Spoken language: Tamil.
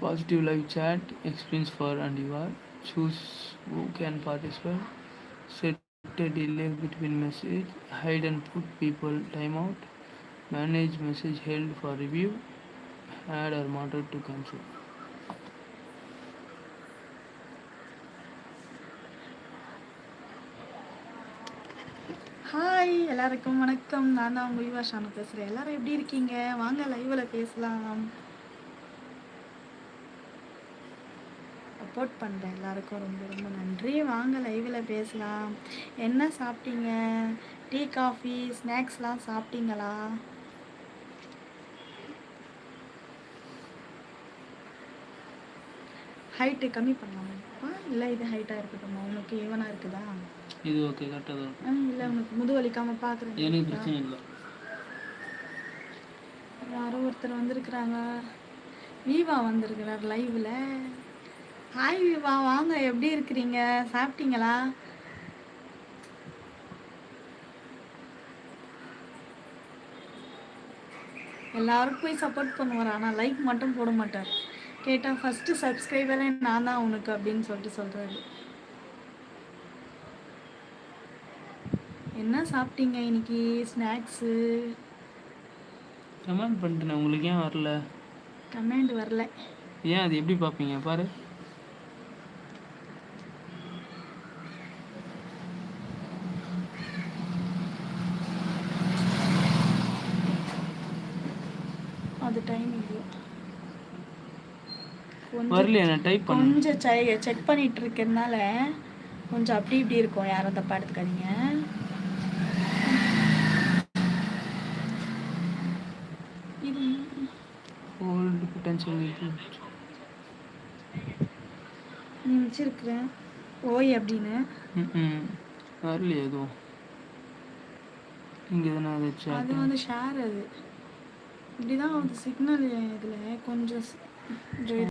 Positive live chat experience for and you are. Choose who can participate. Set a delay between message. Hide and put people timeout. Manage message held for review. Add or monitor to cancel. Hi எல்லாருக்கும் வணக்கம் நான் தான் உங்கள் யுவா ஷானு பேசுகிறேன் எல்லாரும் எப்படி இருக்கீங்க வாங்க லைவில் பேசலாம் சப்போர்ட் பண்ணுறேன் எல்லாருக்கும் ரொம்ப ரொம்ப நன்றி. வாங்க லைவில் பேசலாம். என்ன சாப்பிட்டீங்க? டீ காஃபி ஸ்நாக்ஸ்லாம் சாப்பிட்டீங்களா? ஹைட்டு கம்மி பண்ணலாமா? இல்லை இது ஹைட்டாக இருக்கட்டுமா? உனக்கு ஈவனாக இருக்குதா? இது ஓகே கரெக்டாக தான் இல்லை உனக்கு முது வலிக்காம பார்க்குறேன். எனக்கு பிரச்சனை இல்லை. யாரோ ஒருத்தர் வந்திருக்கிறாங்க. வீவா வந்திருக்கிறார் லைவில் ஹாய் வீவா வாங்க எப்படி இருக்கிறீங்க? சாப்பிட்டீங்களா? எல்லாரும் போய் சப்போர்ட் பண்ணுவார் ஆனால் லைக் மட்டும் போட மாட்டார். கேட்டால் ஃபஸ்ட்டு சப்ஸ்கிரைபரே நான் தான் உனக்கு அப்படின்னு சொல்லிட்டு சொல்கிறாரு என்ன சாப்பிட்டீங்க இன்னைக்கு? ஸ்நாக்ஸு கமெண்ட் பண்ணிட்டேன் உங்களுக்கு ஏன் வரல? கமெண்ட் வரல. ஏன் அது எப்படி பார்ப்பீங்க? பாரு. அது டைம் இல்லை. கொஞ்சம் வரலையே? நான் டைப் பண்ண கொஞ்சம் செக் பண்ணிட்டு இருக்கறனால கொஞ்சம் அப்படி இப்படி இருக்கும். யாரும் தப்பா எடுத்துக்காதீங்க. ஓல்டு பொட்டன்ஷியல் நீ வச்சிருக்கிற ஓய் அப்படின்னு? ம் வரலையே எதுவும்? இங்கே தானே அது. வந்து ஷேர் அது. இப்படிதான் வந்து சிக்னல் இதில் கொஞ்சம்